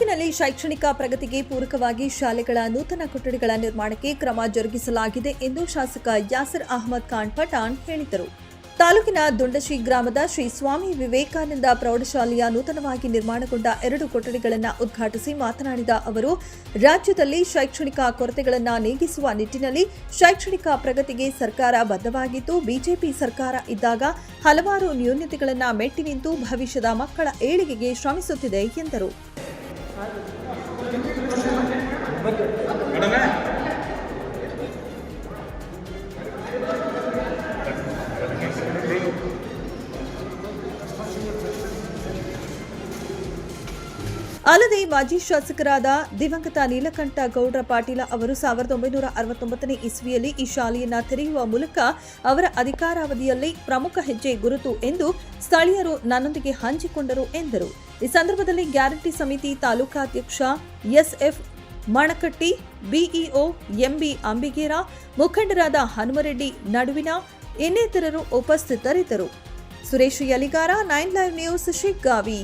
ತಾಲೂಕಿನಲ್ಲಿ ಶೈಕ್ಷಣಿಕ ಪ್ರಗತಿಗೆ ಪೂರಕವಾಗಿ ಶಾಲೆಗಳ ನೂತನ ಕೊಠಡಿಗಳ ನಿರ್ಮಾಣಕ್ಕೆ ಕ್ರಮ ಜರುಗಿಸಲಾಗಿದೆ ಎಂದು ಶಾಸಕ ಯಾಸರ್ ಅಹಮದ್ ಖಾನ್ ಪಠಾಣ್ ಹೇಳಿದರು. ತಾಲೂಕಿನ ದುಂಡಶಿ ಗ್ರಾಮದ ಶ್ರೀ ಸ್ವಾಮಿ ವಿವೇಕಾನಂದ ಪ್ರೌಢಶಾಲೆಯ ನೂತನವಾಗಿ ನಿರ್ಮಾಣಗೊಂಡ ಎರಡು ಕೊಠಡಿಗಳನ್ನು ಉದ್ಘಾಟಿಸಿ ಮಾತನಾಡಿದ ಅವರು, ರಾಜ್ಯದಲ್ಲಿ ಶೈಕ್ಷಣಿಕ ಕೊರತೆಗಳನ್ನು ನೀಗಿಸುವ ನಿಟ್ಟಿನಲ್ಲಿ ಶೈಕ್ಷಣಿಕ ಪ್ರಗತಿಗೆ ಸರ್ಕಾರ ಬದ್ಧವಾಗಿದ್ದು, ಬಿಜೆಪಿ ಸರ್ಕಾರ ಇದ್ದಾಗ ಹಲವಾರು ನ್ಯೂನತೆಗಳನ್ನು ಮೆಟ್ಟಿ ನಿಂತು ಭವಿಷ್ಯದ ಮಕ್ಕಳ ಏಳಿಗೆಗೆ ಶ್ರಮಿಸುತ್ತಿದೆ ಎಂದರು. கடமை ಅಲ್ಲದೆ ಮಾಜಿ ಶಾಸಕರಾದ ದಿವಂಗತ ನೀಲಕಂಠ ಗೌಡ್ರ ಪಾಟೀಲ ಅವರು ಸಾವಿರದ ಒಂಬೈನೂರ ಅರವತ್ತೊಂಬತ್ತನೇ ಇಸ್ವಿಯಲ್ಲಿ ಈ ಶಾಲೆಯನ್ನ ತೆರೆಯುವ ಮೂಲಕ ಅವರ ಅಧಿಕಾರಾವಧಿಯಲ್ಲಿ ಪ್ರಮುಖ ಹೆಜ್ಜೆ ಗುರುತು ಎಂದು ಸ್ಥಳೀಯರು ನನ್ನೊಂದಿಗೆ ಹಂಚಿಕೊಂಡರು ಎಂದರು. ಈ ಸಂದರ್ಭದಲ್ಲಿ ಗ್ಯಾರಂಟಿ ಸಮಿತಿ ತಾಲೂಕಾಧ್ಯಕ್ಷ SF Manakatti, BEO MB Ambigera, ಮುಖಂಡರಾದ ಹನುಮರೆಡ್ಡಿ ನಡುವಿನ ಇನ್ನಿತರರು ಉಪಸ್ಥಿತರಿದ್ದರು. Suresh Yaligar, nine live news, Shiggavi.